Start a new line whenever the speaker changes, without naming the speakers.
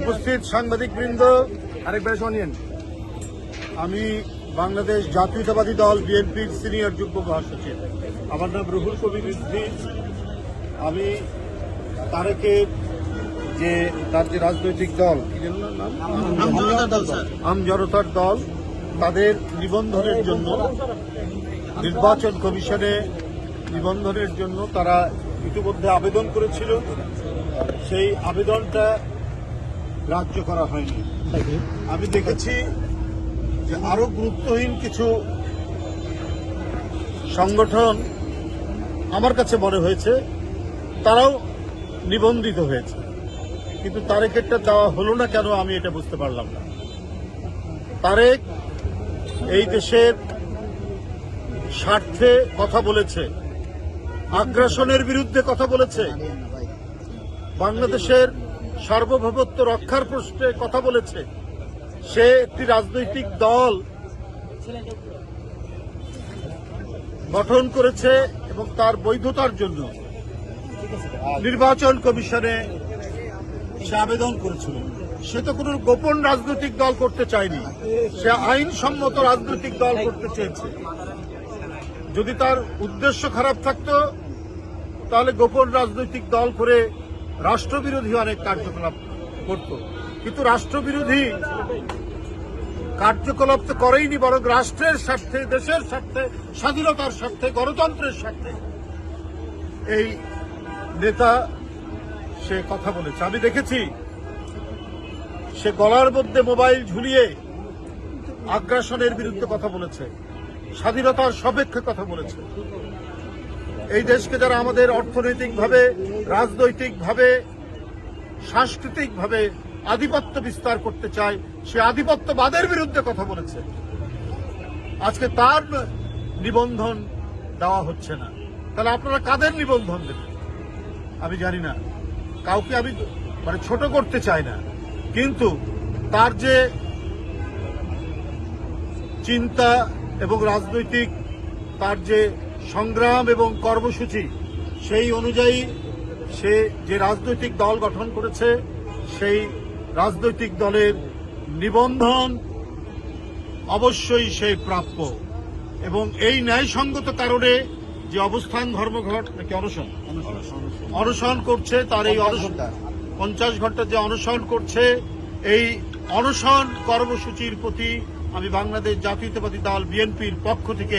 উপস্থিত সাংবাদিক বৃন্দ আরেকবার শোনেন আমি বাংলাদেশ জাতীয়তাবাদী দল বিএনপির সিনিয়র যুগ্ম মহাসচিব। আমার নাম রুহুল কবির রিজভী আমি তারেকের যে তার যে রাজনৈতিক দল আম জনতার দল তাদের নিবন্ধনের জন্য নির্বাচন কমিশনে নিবন্ধনের জন্য তারা ইতিমধ্যে আবেদন করেছিল। সেই আবেদনটা গ্রাহ্য করা হয়নি। আমি দেখেছি যে আরও গুরুত্বহীন কিছু সংগঠন আমার কাছে মনে হয়েছে তারাও নিবন্ধিত হয়েছে। কিন্তু তারেকেরটা দেওয়া হলো না কেন আমি এটা বুঝতে পারলাম না। তারেক এই দেশের স্বার্থে কথা বলেছে আগ্রাসনের বিরুদ্ধে কথা বলেছে। বাংলাদেশের সার্বভৌমত্ব রক্ষার প্রশ্নে কথা বলেছে। সে একটি রাজনৈতিক দল গঠন করেছে এবং তার বৈধতার জন্য নির্বাচন কমিশনে সে আবেদন করেছিল। সে তো কোনো গোপন রাজনৈতিক দল করতে চায়নি। সে আইনসম্মত রাজনৈতিক দল করতে চেয়েছে। যদি তার উদ্দেশ্য খারাপ থাকতো, তাহলে গোপন রাজনৈতিক দল করে রাষ্ট্রবিরোধী অনেক কার্যকলাপ করত। কিন্তু রাষ্ট্রবিরোধী কার্যকলাপ তো করেইনি, বরং রাষ্ট্রের স্বার্থে, দেশের স্বার্থে, স্বাধীনতার স্বার্থে, গণতন্ত্রের স্বার্থে। এই নেতা সে কথা বলেছে। আমি দেখেছি, সে গলার মধ্যে মোবাইল ঝুলিয়ে আগ্রাসনের বিরুদ্ধে কথা বলেছে, স্বাধীনতার সপেক্ষে কথা বলেছে। এই দেশকে যারা আমাদের অর্থনৈতিকভাবে, রাজনৈতিকভাবে, সাংস্কৃতিকভাবে আধিপত্য বিস্তার করতে চায়, সে আধিপত্যবাদের বিরুদ্ধে কথা বলেছে। আজকে তার নিবন্ধন দেওয়া হচ্ছে না। তাহলে আপনারা কাদের নিবন্ধন দেবেন? আমি জানি না। কাউকে আমি মানে ছোট করতে চাই না। কিন্তু তার যে চিন্তা এবং রাজনৈতিক, তার যে সংগ্রাম এবং কর্মসূচি সেই অনুযায়ী সে যে রাজনৈতিক দল গঠন করেছে সেই রাজনৈতিক দলের নিবন্ধন অবশ্যই সে প্রাপ্য। এবং এই ন্যায়সঙ্গত কারণে যে অবস্থান ধর্মঘট নাকি অনশন? অনশন করছে তার এই অনশন পঞ্চাশ ঘণ্টা যে অনশন করছে এই অনশন কর্মসূচির প্রতি আমি বাংলাদেশ জাতীয়তাবাদী দল বিএনপির পক্ষ থেকে